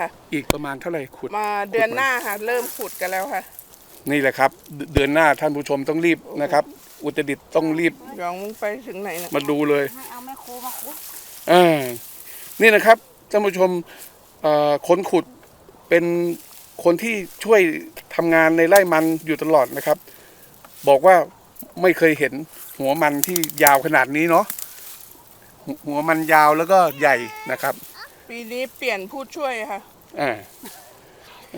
ค่ะ อีกประมาณเท่าไหร่ขุด มาเดือนหน้าค่ะ เริ่มขุดกันแล้วค่ะ นี่แหละครับ เดเดือนหน้าท่านผู้ชมต้องรีบนะครับ อุตรดิตถ์ต้องรีบยองมึงไปถึงไหนเนี่ยมาดูเลยให้เอาแม่โคมาขุดอ่านี่นะครับท่านผู้ชมเอ่อคนขุดเป็นคนที่ช่วยทำงานในไร่มันอยู่ตลอดนะครับ บอกว่าไม่เคยเห็นหัวมันที่ยาวขนาดนี้เนาะหัวหัวมันยาวแล้วก็ใหญ่นะครับ ปีนี้เปลี่ยนผู้ช่วยค่ะอ่า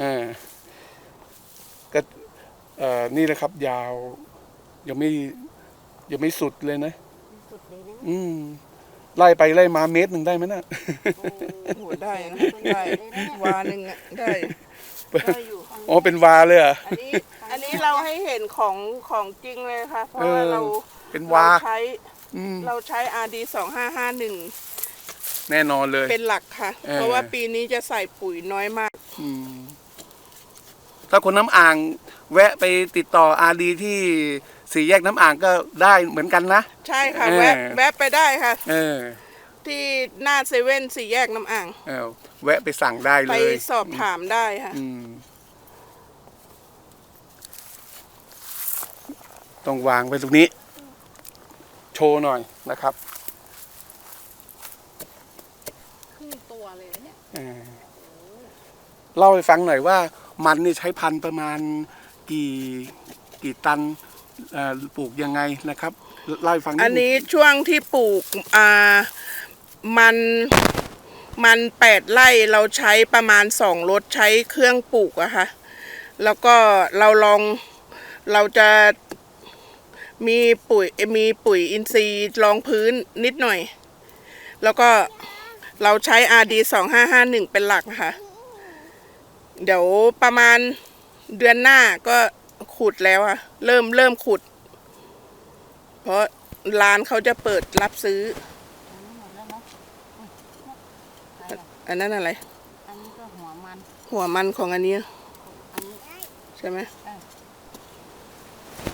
อ่าก็เอ่อนี่แหละครับ ยาว ยังไม่ยังไม่สุดเลยนะ สุดเลยนะอืม ไล่ไปไล่มาเมตรหนึ่งได้ไหมน่ะ โอ้โหได้นะได้วาหนึ่งอะได้ได้อยู่อ๋อเป็นวาเลยเหรอะ อันนี้ อันนี้เราให้เห็นของของจริงเลยค่ะ เพราะว่าเออ เราเป็นเราวาใช้ อืม เราใช้ RD สองห้าห้าหนึ่ง แน่นอนเลย เป็นหลักค่ะ เออ เพราะว่าปีนี้จะใส่ปุ๋ยน้อยมาก อืมถ้าคนน้ำอ่าง แวะไปติดต่ออาดีที่สี่แยกน้ำอ่างก็ได้เหมือนกันนะ ใช่ค่ะ เออ แวะแวะไปได้ค่ะ เออที่หน้าเซเว่นสี่แยกน้ำอ่าง เออแวะไปสั่งได้ไปเลย สอบถามได้ค่ะ อืม ต้องวางไว้ตรงนี้ โชว์หน่อยนะครับ ครึ่ งตัวเลยนะเนี่ยเออเล่าให้ฟังหน่อยว่า มันนี่ใช้พันธุ์ประมาณกี่กี่ตันเอ่อปลูกยังไงนะครับเล่าให้ฟังดอันงนี้ช่วงที่ปลูกอ่ามันมันแปดไร่เราใช้ประมาณสองรถใช้เครื่องปลูกอะค่ะแล้วก็เราลองเราจะมีปุ๋ยมีปุ๋ยอินทรีย์รองพื้นนิดหน่อย แล้วก็ เราใช้ RD 2551 เป็นหลักค่ะ เดี๋ยวประมาณเดือนหน้าก็ขุดแล้วอะเริ่มเริ่มขุด เพราะร้านเขาจะเปิดรับซื้อหมดแล้วเนาะอันนั้นอะไร อันนี้ก็หัวมัน หัวมันของอันนี้อันนี้ใช่ไหมเออ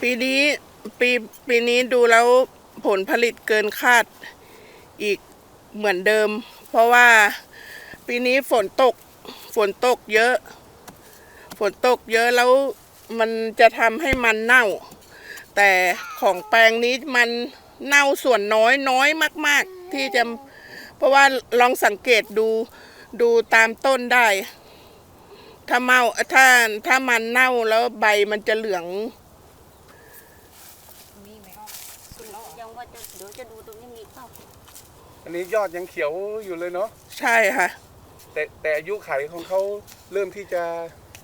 ปีนี้ปีปีนี้ดูแล้วผลผลิตเกินคาดอีก เหมือนเดิม เพราะว่าปีนี้ฝนตก ฝนตกเยอะ ฝนตกเยอะแล้วมันจะทำให้มันเน่า แต่ของแปลงนี้มันเน่าส่วนน้อยน้อยมาก ๆ ที่จะ เพราะว่าลองสังเกตดูดูตามต้นได้ ถ้าเมาถ้าถ้ามันเน่าแล้วใบมันจะเหลืองมีไหมคุณเรายังว่าจะเดี๋ยวจะดูตรงนี้มีเปล่า อันนี้ยอดยังเขียวอยู่เลยเนาะใช่ค่ะ แต่แต่อายุไขของเขาเริ่มที่จะ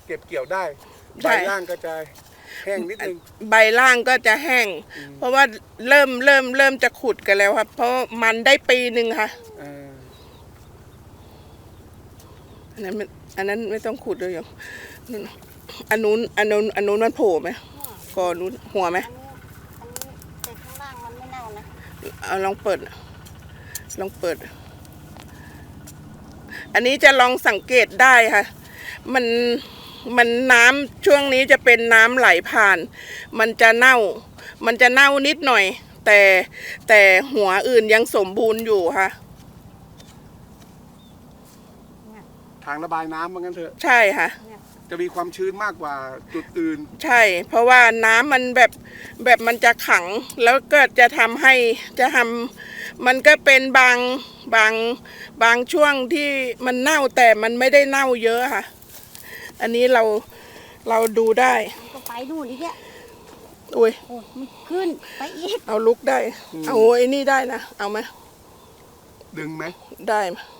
เก็บเกี่ยวได้ใช่ใบล่างก็จะแห้งนิดนึง ใบล่างก็จะแห้งเพราะว่าเริ่มเริ่มเริ่มจะขุดกันแล้วครับ เพราะมันได้ปีหนึ่งค่ะเอออันนั้นไม่อันนั้นไม่ต้องขุดเลยหรอกนั่นอันนู้นอันนู้นอันนู้นมันโผล่ไหมกอนู้นหัวไหมอันนี้อันนี้แต่ข้างล่างมันไม่เน่านะเอาลองเปิด ลองเปิด อันนี้จะลองสังเกตได้ค่ะ มันมันน้ำช่วงนี้จะเป็นน้ำไหลผ่าน มันจะเน่า มันจะเน่านิดหน่อย แต่แต่หัวอื่นยังสมบูรณ์อยู่ค่ะ ทางระบายน้ำว่างั้นเถอะ ใช่ค่ะ จะมีความชื้นมากกว่าจุดอื่น ใช่ เพราะว่าน้ำมันแบบแบบมันจะขัง แล้วก็จะทำให้จะทำมันก็เป็นบางบางบางช่วงที่มันเน่าแต่มันไม่ได้เน่าเยอะค่ะ อันนี้เราเราดูได้มันก็ไปนู่นอีกแล้วอุ้ย โอ้ยมันขึ้นไปอีกเอาลุกได้เอาไอ้นี่ได้นะ เอาไหมดึงไหมได้ไหมไ